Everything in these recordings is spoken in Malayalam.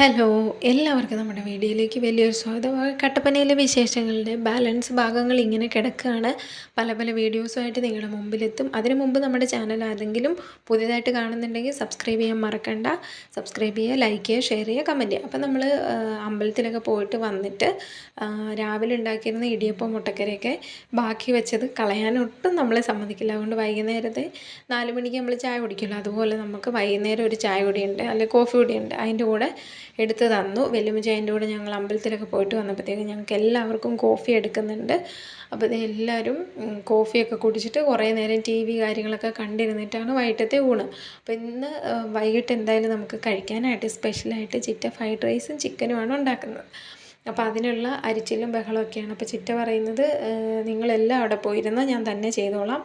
ഹലോ എല്ലാവർക്കും നമ്മുടെ വീഡിയോയിലേക്ക് വലിയൊരു സ്വാഗതം. കട്ടപ്പനയിലെ വിശേഷങ്ങളുടെ ബാലൻസ് ഭാഗങ്ങൾ ഇങ്ങനെ കിടക്കുകയാണ്. പല പല വീഡിയോസുമായിട്ട് നിങ്ങളുടെ മുമ്പിലെത്തും. അതിനു മുമ്പ് നമ്മുടെ ചാനൽ ആരെങ്കിലും പുതിയതായിട്ട് കാണുന്നുണ്ടെങ്കിൽ സബ്സ്ക്രൈബ് ചെയ്യാൻ മറക്കണ്ട. സബ്സ്ക്രൈബ് ചെയ്യുക ലൈക്ക് ചെയ്യുക ഷെയർ ചെയ്യുക കമന്റ് ചെയ്യുക. അപ്പോൾ നമ്മൾ അമ്പലത്തിലൊക്കെ പോയിട്ട് വന്നിട്ട് രാവിലെ ഉണ്ടാക്കിയിരുന്ന ഇടിയപ്പം മുട്ടക്കറിയൊക്കെ ബാക്കി വെച്ചത് കളയാനൊട്ടും നമ്മളെ സമ്മതിക്കില്ല. അതുകൊണ്ട് വൈകുന്നേരത്തെ നാല് മണിക്ക് നമ്മൾ ചായ കുടിക്കില്ല അതുപോലെ നമുക്ക് വൈകുന്നേരം ഒരു ചായ കുടിയുണ്ട് അല്ലെങ്കിൽ കോഫി കുടിയുണ്ട് അതിന്റെ കൂടെ എടുത്ത് തന്നു. വെല്ലുമ്മച്ചി കൂടെ ഞങ്ങൾ അമ്പലത്തിലൊക്കെ പോയിട്ട് വന്നപ്പോഴത്തേക്കും ഞങ്ങൾക്ക് എല്ലാവർക്കും കോഫി എടുക്കുന്നുണ്ട്. അപ്പോൾ എല്ലാവരും കോഫിയൊക്കെ കുടിച്ചിട്ട് കുറേ നേരം ടി വി കാര്യങ്ങളൊക്കെ കണ്ടിരുന്നിട്ടാണ് വൈകിട്ടത്തെ ഊണ്. അപ്പോൾ ഇന്ന് വൈകിട്ട് എന്തായാലും നമുക്ക് കഴിക്കാനായിട്ട് സ്പെഷ്യലായിട്ട് ചിറ്റ ഫ്രൈഡ് റൈസും ചിക്കനുമാണ് ഉണ്ടാക്കുന്നത്. അപ്പോൾ അതിനുള്ള അരിച്ചിലും ബഹളമൊക്കെയാണ്. അപ്പോൾ ചിറ്റ പറയുന്നത് "ഏഹ്, നിങ്ങളെല്ലാം അവിടെ പോയിരുന്നോ ഞാൻ തന്നെ ചെയ്തോളാം.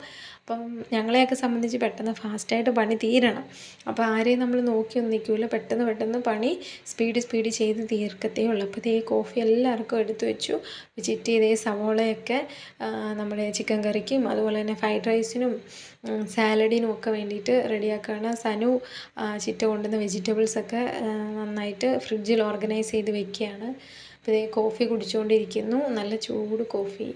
അപ്പം ഞങ്ങളെയൊക്കെ സംബന്ധിച്ച് പെട്ടെന്ന് ഫാസ്റ്റായിട്ട് പണി തീരണം. അപ്പോൾ ആരെയും നമ്മൾ നോക്കിയൊന്നും നിൽക്കില്ല പെട്ടെന്ന് പെട്ടെന്ന് പണി സ്പീഡ് സ്പീഡ് ചെയ്ത് തീർക്കത്തേ ഉള്ളൂ. അപ്പോൾ ഇതേ കോഫി എല്ലാവർക്കും എടുത്തു വെച്ചു. ചിറ്റി ഇതേ സവോളയൊക്കെ നമ്മുടെ ചിക്കൻ കറിക്കും അതുപോലെ തന്നെ ഫ്രൈഡ് റൈസിനും സാലഡിനും ഒക്കെ വേണ്ടിയിട്ട് റെഡിയാക്കുകയാണ് സനു ചിറ്റ കൊണ്ടുവന്ന വെജിറ്റബിൾസൊക്കെ നന്നായിട്ട് ഫ്രിഡ്ജിൽ ഓർഗനൈസ് ചെയ്ത് വെക്കുകയാണ്. അപ്പോൾ ഇതേ കോഫി കുടിച്ചുകൊണ്ടിരിക്കുന്നു നല്ല ചൂട് കോഫി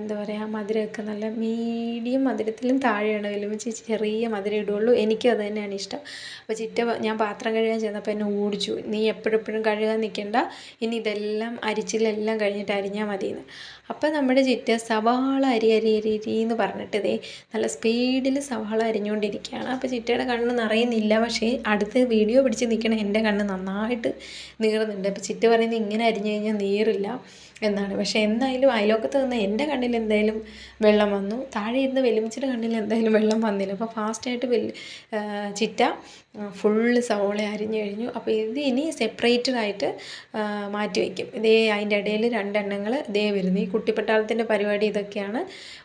എന്താ പറയുക മധുരമൊക്കെ നല്ല മീഡിയം മധുരത്തിലും താഴെയാണ് വലിയ ചെറിയ മധുരം ഇടുകയുള്ളൂ. എനിക്കും അത് തന്നെയാണ് ഇഷ്ടം. അപ്പോൾ ചിറ്റ ഞാൻ പാത്രം കഴുകാൻ ചെന്നപ്പോൾ എന്നെ ഓടിച്ചു. നീ എപ്പോഴെപ്പോഴും കഴുകാൻ നിൽക്കണ്ട. ഇനി ഇതെല്ലാം അരിച്ചിലെല്ലാം കഴിഞ്ഞിട്ട് അരിഞ്ഞാൽ മതിയെന്ന്. അപ്പോൾ നമ്മുടെ ചിറ്റ സവാള അരി അരി അരി അരി എന്ന് പറഞ്ഞിട്ട് ഇതേ നല്ല സ്പീഡിൽ സവാള അരിഞ്ഞുകൊണ്ടിരിക്കുകയാണ് അപ്പോൾ ചിറ്റയുടെ കണ്ണ് നിറയുന്നില്ല. പക്ഷേ അടുത്ത് വീഡിയോ പിടിച്ച് നിൽക്കണ എന്റെ കണ്ണ് നന്നായിട്ട് നീറുന്നുണ്ട് അപ്പോൾ ചിറ്റ പറയുന്നത് ഇങ്ങനെ അരിഞ്ഞു നീറില്ല എന്നാണ്. പക്ഷേ എന്തായാലും അയലോക്കത്ത് നിന്ന് എന്റെ കണ്ണിൽ എന്തായാലും വെള്ളം വന്നു. താഴെ ഇരുന്ന് വലിമിച്ചിട്ട് കണ്ണിൽ എന്തായാലും വെള്ളം വന്നില്ല. അപ്പോൾ ഫാസ്റ്റായിട്ട് വെല്ലു ചിറ്റ ഫുള്ള് സവോള അരിഞ്ഞു കഴിഞ്ഞു. അപ്പോൾ ഇത് ഇനി സെപ്പറേറ്റഡ് ആയിട്ട് മാറ്റി വയ്ക്കും. ഇതേ അതിന്റെ ഇടയിൽ രണ്ടെണ്ണങ്ങൾ ഇതേ വരുന്നു. ഈ കുട്ടിപ്പട്ടാളത്തിന്റെ പരിപാടി ഇതൊക്കെയാണ്.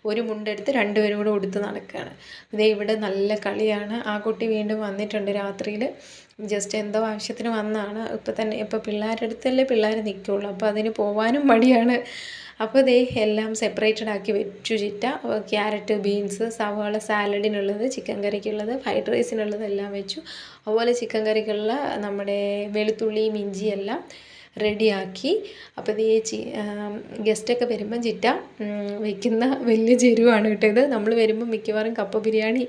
ഒരു മുണ്ടെടുത്ത് രണ്ടുപേരും കൂടെ ഉടുത്ത് നടക്കുകയാണ്. ഇതേ ഇവിടെ നല്ല കളിയാണ്. ആ കുട്ടി വീണ്ടും വന്നിട്ടുണ്ട് രാത്രിയിൽ. ജസ്റ്റ് എന്തോ ആവശ്യത്തിന് വന്നതാണ് ഇപ്പം തന്നെ ഇപ്പോൾ പിള്ളേരുടെ അടുത്തല്ലേ പിള്ളേർ നിൽക്കുള്ളൂ അപ്പോൾ അതിന് പോവാനും മടിയാണ്. അപ്പോൾ ദേ എല്ലാം സെപ്പറേറ്റഡ് ആക്കി വെച്ചു ചിറ്റ. ക്യാരറ്റ് ബീൻസ് സവാള സാലഡിനുള്ളത് ചിക്കൻ കറിക്കുള്ളത് ഫ്രൈഡ് റൈസിനുള്ളത് എല്ലാം വെച്ചു. അതുപോലെ ചിക്കൻ കറിക്കുള്ള നമ്മുടെ വെളുത്തുള്ളിയും ഇഞ്ചിയും എല്ലാം. റെഡിയാക്കി. അപ്പോൾ ഈ ചി ഗസ്റ്റൊക്കെ വരുമ്പം ചിറ്റ വയ്ക്കുന്ന വലിയ ചെരുവാണ് കേട്ടോ ഇത്. നമ്മൾ വരുമ്പോൾ മിക്കവാറും കപ്പ ബിരിയാണി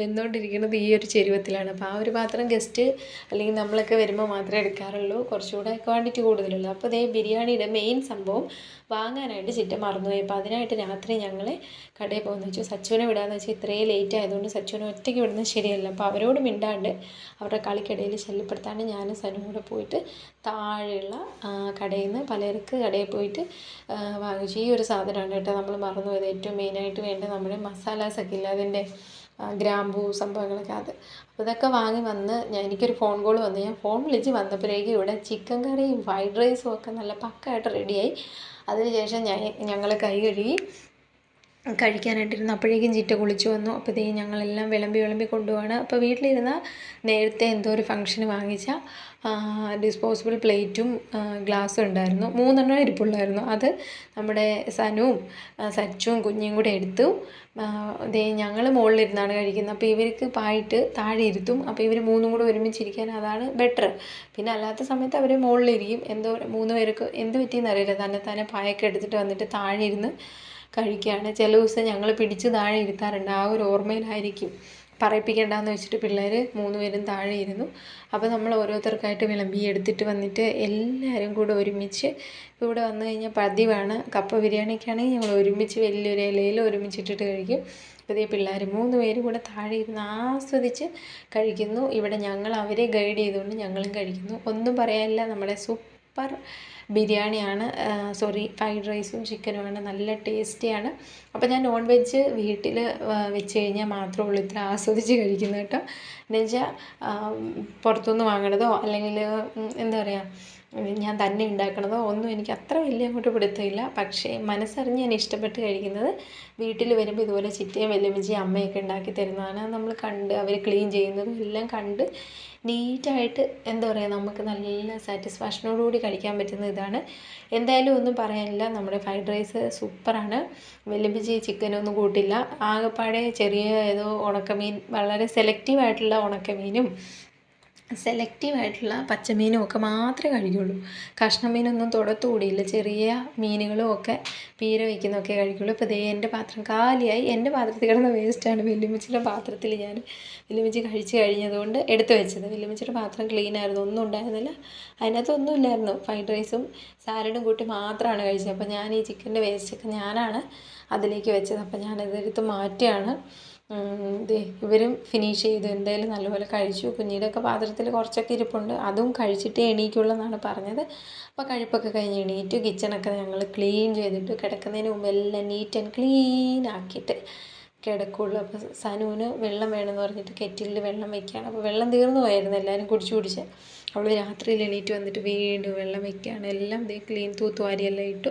വെന്നുകൊണ്ടിരിക്കുന്നത് ഈ ഒരു ചെരുവത്തിലാണ്. അപ്പോൾ ആ ഒരു പാത്രം ഗസ്റ്റ് അല്ലെങ്കിൽ നമ്മളൊക്കെ വരുമ്പോൾ മാത്രമേ എടുക്കാറുള്ളൂ. കുറച്ചുകൂടെ ക്വാണ്ടിറ്റി കൂടുതലുള്ളൂ. അപ്പോൾ ഇതേ ബിരിയാണിയുടെ മെയിൻ സംഭവം വാങ്ങാനായിട്ട് ചിറ്റ മറന്നുപോയി. അപ്പോൾ അതിനായിട്ട് രാത്രി ഞങ്ങൾ കടയിൽ പോകുന്ന വെച്ചു സച്ചുവിനെ വിടാന്ന് വെച്ചാൽ ഇത്രയും ലേറ്റ് ആയതുകൊണ്ട് സച്ചുവിനെ ഒറ്റയ്ക്ക് വിടുന്നത് ശരിയല്ല. അപ്പോൾ അവരോട് മിണ്ടാണ്ട് അവരുടെ കളിക്കിടയിൽ ശല്യപ്പെടുത്താണ്ട് ഞാനും സനും കൂടെ പോയിട്ട് താഴെയുള്ള കടയിൽ നിന്ന് പലചരക്ക് കടയിൽ പോയിട്ട് വാങ്ങിച്ച് ഈ ഒരു സാധനമാണ് കേട്ടോ. നമ്മൾ മറന്നുപോയത് ഏറ്റവും മെയിനായിട്ട് വേണ്ട നമ്മുടെ മസാലാസൊക്കെ ഇല്ല? അതിന്റെ ഗ്രാമ്പു സംഭവങ്ങളൊക്കെ അത്. അപ്പോൾ ഇതൊക്കെ വാങ്ങി വന്ന് ഞാൻ എനിക്കൊരു ഫോൺ കോൾ വന്നു. ഞാൻ ഫോൺ വിളിച്ച് വന്നപ്പോഴേക്കും ഇവിടെ ചിക്കൻ കറിയും ഫ്രൈഡ് റൈസും ഒക്കെ നല്ല പക്കായിട്ട് റെഡിയായി അതിനുശേഷം ഞാൻ ഞങ്ങൾ കൈ കഴുകി കഴിക്കാനായിട്ടിരുന്നു. അപ്പോഴേക്കും ചിറ്റ കുളിച്ചു വന്നു. അപ്പോൾ ഇതേ ഞങ്ങളെല്ലാം വിളമ്പി വിളമ്പി കൊണ്ടുപോവാണ്. അപ്പോൾ വീട്ടിലിരുന്ന നേരത്തെ എന്തോ ഒരു ഫംഗ്ഷന് വാങ്ങിച്ച ഡിസ്പോസിബിൾ പ്ലേറ്റും ഗ്ലാസ്സും ഉണ്ടായിരുന്നു. മൂന്നെണ്ണം ഇരിപ്പുള്ളായിരുന്നു. അത് നമ്മുടെ സനുവും സച്ചുവും കുഞ്ഞും കൂടെ എടുത്തു. ദേ ഞങ്ങൾ മുകളിലിരുന്നാണ് കഴിക്കുന്നത്. അപ്പോൾ ഇവർക്ക് പായിട്ട് താഴെ ഇരുത്തും. അപ്പോൾ ഇവർ മൂന്നും കൂടെ ഒരുമിച്ചിരിക്കാൻ അതാണ് ബെറ്റർ പിന്നെ അല്ലാത്ത സമയത്ത് അവർ മുകളിലിരിക്കും എന്തോ മൂന്ന് പേർക്ക് എന്ത് പറ്റിയെന്ന് അറിയില്ല. തന്നെ തന്നെ പായൊക്കെ എടുത്തിട്ട് വന്നിട്ട് താഴെ ഇരുന്ന് കഴിക്കുകയാണ്. ചില ദിവസം ഞങ്ങൾ പിടിച്ച് താഴെ ഇരുത്താറുണ്ട്. ആ ഒരു ഓർമ്മയിലായിരിക്കും. പറയിപ്പിക്കേണ്ടെന്ന് വെച്ചിട്ട് പിള്ളേർ മൂന്ന് പേരും താഴെ ഇരുന്നു. അപ്പോൾ നമ്മൾ ഓരോരുത്തർക്കായിട്ട് വിളമ്പി എടുത്തിട്ട് വന്നിട്ട് എല്ലാവരും കൂടെ ഒരുമിച്ച് ഇവിടെ വന്നു കഴിഞ്ഞാൽ പതിവാണ്. കപ്പ ബിരിയാണിക്കാണെങ്കിൽ ഞങ്ങൾ ഒരുമിച്ച് വലിയൊരു ഇലയിൽ ഒരുമിച്ചിട്ടിട്ട് കഴിക്കും. അപ്പോൾ ഇതേ പിള്ളേർ മൂന്ന് പേരും കൂടെ താഴെ ഇരുന്ന് ആസ്വദിച്ച് കഴിക്കുന്നു. ഇവിടെ ഞങ്ങൾ അവരെ ഗൈഡ് ചെയ്തുകൊണ്ട് ഞങ്ങളും കഴിക്കുന്നു. ഒന്നും പറയാനില്ല. നമ്മുടെ സൂപ്പർ ബിരിയാണിയാണ് സോറി ഫ്രൈഡ് റൈസും ചിക്കനുമാണ് നല്ല ടേസ്റ്റിയാണ് അപ്പോൾ ഞാൻ നോൺ വെജ് വീട്ടിൽ വെച്ച് കഴിഞ്ഞാൽ മാത്രമേ ഉള്ളൂ ഇത്ര ആസ്വദിച്ച് കഴിക്കുന്നത് കേട്ടോ. എന്നുവെച്ചാൽ പുറത്തുനിന്ന് വാങ്ങണതോ? അല്ലെങ്കിൽ എന്താ പറയുക ഞാൻ തന്നെ ഉണ്ടാക്കണതോ ഒന്നും എനിക്ക് അത്ര വലിയ അങ്ങോട്ട് പിടുത്തമില്ല. പക്ഷേ മനസ്സറിഞ്ഞ് ഞാൻ ഇഷ്ടപ്പെട്ട് കഴിക്കുന്നത് വീട്ടിൽ വരുമ്പോൾ ഇതുപോലെ ചിറ്റയും വെല്ലുമിച്ചിയും അമ്മയൊക്കെ ഉണ്ടാക്കി തരുന്നതാണ്. നമ്മൾ കണ്ട് അവർ ക്ലീൻ ചെയ്യുന്നതും എല്ലാം കണ്ട് നീറ്റായിട്ട് എന്താ പറയുക നമുക്ക് നല്ല സാറ്റിസ്ഫാക്ഷനോടുകൂടി കഴിക്കാൻ പറ്റുന്ന ഇതാണ്. എന്തായാലും ഒന്നും പറയാനില്ല. നമ്മുടെ ഫ്രൈഡ് റൈസ് സൂപ്പറാണ്. വെല്ലുമ്പിച്ചി ചിക്കനൊന്നും കൂട്ടില്ല. ആകെപ്പാടെ ചെറിയ ഏതോ ഉണക്കമീൻ വളരെ സെലക്റ്റീവ് ആയിട്ടുള്ള ഉണക്കമീനും സെലക്റ്റീവ് ആയിട്ടുള്ള പച്ചമീനും ഒക്കെ മാത്രമേ കഴിക്കുള്ളൂ. കഷ്ണം മീനൊന്നും തൊടത്തുകൂടിയില്ല ചെറിയ മീനുകളും ഒക്കെ പീര വയ്ക്കുന്നതൊക്കെ കഴിക്കുള്ളൂ. ഇപ്പോൾ ദേ എന്റെ പാത്രം കാലിയായി. എന്റെ പാത്രത്തിൽ കിടന്ന വേസ്റ്റാണ് വെല്ലുമിച്ചിയുടെ പാത്രത്തിൽ ഞാൻ വെല്ലുമിച്ചി കഴിച്ച് കഴിഞ്ഞതുകൊണ്ട് എടുത്തു വെച്ചത്. വെല്ലുമിച്ചിയുടെ പാത്രം ക്ലീൻ ആയിരുന്നു. ഒന്നും ഉണ്ടായിരുന്നില്ല. അതിനകത്തൊന്നും ഇല്ലായിരുന്നു. ഫ്രൈഡ് റൈസും സാലഡും കൂട്ടി മാത്രമാണ് കഴിച്ചത്. അപ്പോൾ ഞാൻ ഈ ചിക്കന്റെ വേസ്റ്റൊക്കെ ഞാനാണ് അതിലേക്ക് വെച്ചത്. അപ്പോൾ ഞാനതെടുത്ത് മാറ്റുകയാണ്. ദേ ഇവരും ഫിനിഷ് ചെയ്തു. എന്തായാലും നല്ലപോലെ കഴിച്ചു. കുഞ്ഞിയുടെയൊക്കെ പാത്രത്തിൽ കുറച്ചൊക്കെ ഇരിപ്പുണ്ട്. അതും കഴിച്ചിട്ടേ എണീക്കുള്ളൂ എന്നാണ് പറഞ്ഞത്. അപ്പോൾ കഴിപ്പൊക്കെ കഴിഞ്ഞ് എണീറ്റു കിച്ചണൊക്കെ ഞങ്ങൾ ക്ലീൻ ചെയ്തിട്ട് കിടക്കുന്നതിന് മുമ്പ് എല്ലാം നീറ്റ് ആൻഡ് ക്ലീൻ ആക്കിയിട്ട് കിടക്കുള്ളൂ. അപ്പോൾ സനുവിന് വെള്ളം വേണമെന്ന് പറഞ്ഞിട്ട് കെറ്റിലിൽ വെള്ളം വെക്കുകയാണ് അപ്പോൾ വെള്ളം തീർന്നു പോയായിരുന്നു എല്ലാവരും കുടിച്ച് കുടിച്ച്. അവൾ രാത്രിയിൽ എണീറ്റ് വന്നിട്ട് വീണ്ടും വെള്ളം വെക്കുകയാണ് എല്ലാം ഇതേ ക്ലീൻ തൂത്തുവാരിയെല്ലാം ഇട്ടു.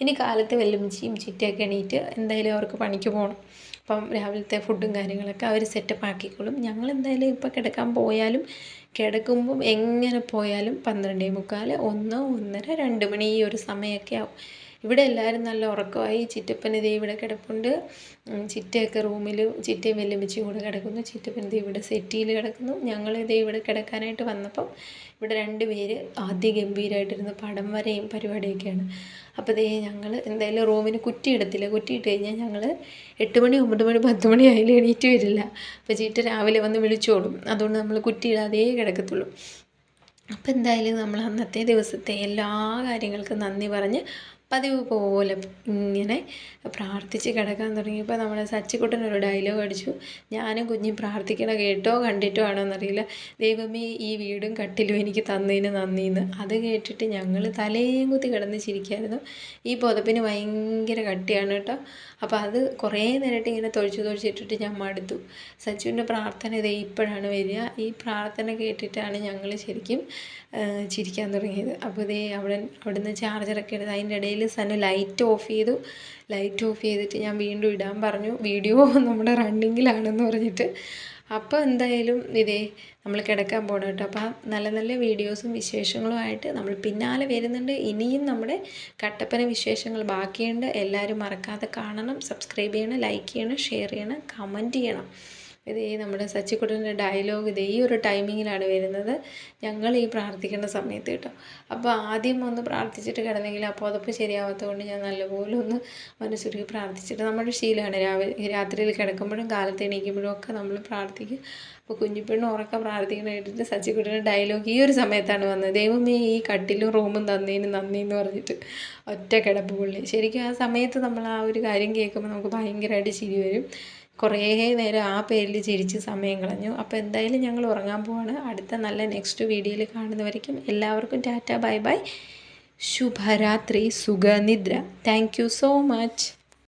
ഇനി കാലത്ത് വെല്ലുമിച്ചിയും ചിറ്റയൊക്കെ എണീറ്റ് എന്തായാലും അവർക്ക് പണിക്ക് പോകണം അപ്പം രാവിലത്തെ ഫുഡും കാര്യങ്ങളൊക്കെ അവർ സെറ്റപ്പ് ആക്കിക്കോളും. ഞങ്ങൾ എന്തായാലും ഇപ്പോൾ കിടക്കാൻ പോയാലും കിടക്കുമ്പം എങ്ങനെ പോയാലും പന്ത്രണ്ടേ മുക്കാൽ ഒന്ന് ഒന്നര രണ്ട് മണി ഈ ഒരു സമയമൊക്കെ ആവും. ഇവിടെ എല്ലാവരും നല്ല ഉറക്കമായി ചിറ്റപ്പൻ ഇതേ ഇവിടെ കിടപ്പുണ്ട്. ചിറ്റയൊക്കെ റൂമിൽ ചിറ്റയും വെല്ലുമ്പിച്ചിയും കൂടെ കിടക്കുന്നു. ചിറ്റപ്പൻ ഇതേ ഇവിടെ സെറ്റിയിൽ കിടക്കുന്നു. ഞങ്ങൾ ഇതേ ഇവിടെ കിടക്കാനായിട്ട് വന്നപ്പം ഇവിടെ രണ്ട് പേര് ആദ്യ ഗംഭീരമായിട്ടിരുന്ന് പടം വരയും പരിപാടിയൊക്കെയാണ്. അപ്പോൾ ദേ ഞങ്ങൾ എന്തായാലും റൂമിന് കുറ്റി ഇടത്തില്ല. കുറ്റി ഇട്ട് കഴിഞ്ഞാൽ ഞങ്ങൾ എട്ട് മണി ഒമ്പത് മണി പത്ത് മണി ആയാലും എണീറ്റ് വരില്ല. അപ്പോൾ ചീറ്റ രാവിലെ വന്ന് വിളിച്ചോളും. അതുകൊണ്ട് നമ്മൾ കുറ്റി ഇടാതേ കിടക്കത്തുള്ളൂ. അപ്പോൾ എന്തായാലും നമ്മൾ അന്നത്തെ ദിവസത്തെ എല്ലാ കാര്യങ്ങൾക്കും നന്ദി പറഞ്ഞ് പതിവ് പോലെ ഇങ്ങനെ പ്രാർത്ഥിച്ച് കിടക്കാൻ തുടങ്ങിയപ്പോൾ നമ്മുടെ സച്ചിക്കുട്ടൻ ഒരു ഡയലോഗ് അടിച്ചു. ഞാനും കുഞ്ഞും പ്രാർത്ഥിക്കണ കേട്ടോ കണ്ടിട്ടോ ആണോ എന്നറിയില്ല ദൈവമേ ഈ വീടും കട്ടിലും എനിക്ക് തന്നതിന് നന്ദിയെന്ന് അത് കേട്ടിട്ട് ഞങ്ങൾ തലയും കുത്തി കിടന്ന് ചിരിക്കായിരുന്നു. ഈ പുതപ്പിന് ഭയങ്കര കട്ടിയാണ് കേട്ടോ. അപ്പോൾ അത് കുറേ നേരമായിട്ട് ഇങ്ങനെ തൊഴിച്ച് തൊഴിച്ചിട്ടിട്ട് ഞാൻ മടുത്തു. സച്ചുവിന്റെ പ്രാർത്ഥന ഇതേ ഇപ്പോഴാണ് വരിക. ഈ പ്രാർത്ഥന കേട്ടിട്ടാണ് ഞങ്ങൾ ശരിക്കും ചിരിക്കാൻ തുടങ്ങിയത്. അപ്പോൾ ഇതേ അവിടെ അവിടുന്ന് ചാർജറൊക്കെ എടുത്ത് അതിന്റെ ഇടയിൽ സനു ലൈറ്റ് ഓഫ് ചെയ്തു. ലൈറ്റ് ഓഫ് ചെയ്തിട്ട് ഞാൻ വീണ്ടും ഇടാൻ പറഞ്ഞു. വീഡിയോ നമ്മുടെ റണ്ണിങ്ങിലാണെന്ന് പറഞ്ഞിട്ട്. അപ്പോൾ എന്തായാലും ഇതേ നമ്മൾ കിടക്കാൻ പോകണം കേട്ടോ. അപ്പോൾ നല്ല നല്ല വീഡിയോസും വിശേഷങ്ങളുമായിട്ട് നമ്മൾ പിന്നാലെ വരുന്നുണ്ട്. ഇനിയും നമ്മുടെ കട്ടപ്പന വിശേഷങ്ങൾ ബാക്കിയുണ്ട്. എല്ലാവരും മറക്കാതെ കാണണം സബ്സ്ക്രൈബ് ചെയ്യണം ലൈക്ക് ചെയ്യണം ഷെയർ ചെയ്യണം കമന്റ് ചെയ്യണം. ഇത് ഈ നമ്മുടെ സച്ചിക്കുട്ടന്റെ ഡയലോഗ് ഇത് ഈ ഒരു ടൈമിങ്ങിലാണ് വരുന്നത്. ഞങ്ങൾ ഈ പ്രാർത്ഥിക്കേണ്ട സമയത്ത് കേട്ടോ. അപ്പോൾ ആദ്യം ഒന്ന് പ്രാർത്ഥിച്ചിട്ട് കിടന്നെങ്കിൽ അപ്പോൾ ശരിയാവാത്തത് ശരിയാവാത്തതുകൊണ്ട് ഞാൻ നല്ലപോലെ ഒന്ന് മനസ്സുരുക്കി പ്രാർത്ഥിച്ചിട്ട് നമ്മുടെ ശീലമാണ്. രാവിലെ രാത്രിയിൽ കിടക്കുമ്പോഴും കാലത്ത് എണീക്കുമ്പോഴും ഒക്കെ നമ്മൾ പ്രാർത്ഥിക്കും. അപ്പോൾ കുഞ്ഞിപ്പെണ്ണ് ഉറക്കം പ്രാർത്ഥിക്കണം കേട്ടിട്ട് സച്ചിക്കുട്ടന്റെ ഡയലോഗ് ഈ ഒരു സമയത്താണ് വന്നത്. ദൈവമേ ഈ കട്ടിലും റൂമും തന്നേനും നന്ദി എന്ന് പറഞ്ഞിട്ട് ഒറ്റ കിടപ്പ് പുള്ളി. ശരിക്കും ആ സമയത്ത് നമ്മൾ ആ ഒരു കാര്യം കേൾക്കുമ്പോൾ നമുക്ക് ഭയങ്കരമായിട്ട് ചിരി വരും. കുറേ നേരം ആ പേരിൽ ചിരിച്ച് സമയം കളഞ്ഞു. അപ്പോൾ എന്തായാലും ഞങ്ങൾ ഉറങ്ങാൻ പോവാണ്. അടുത്ത നല്ല നെക്സ്റ്റ് വീഡിയോയിൽ കാണുന്നവരേക്കും എല്ലാവർക്കും ടാറ്റ ബൈ ബൈ. ശുഭരാത്രി സുഖനിദ്ര. Thank you so much.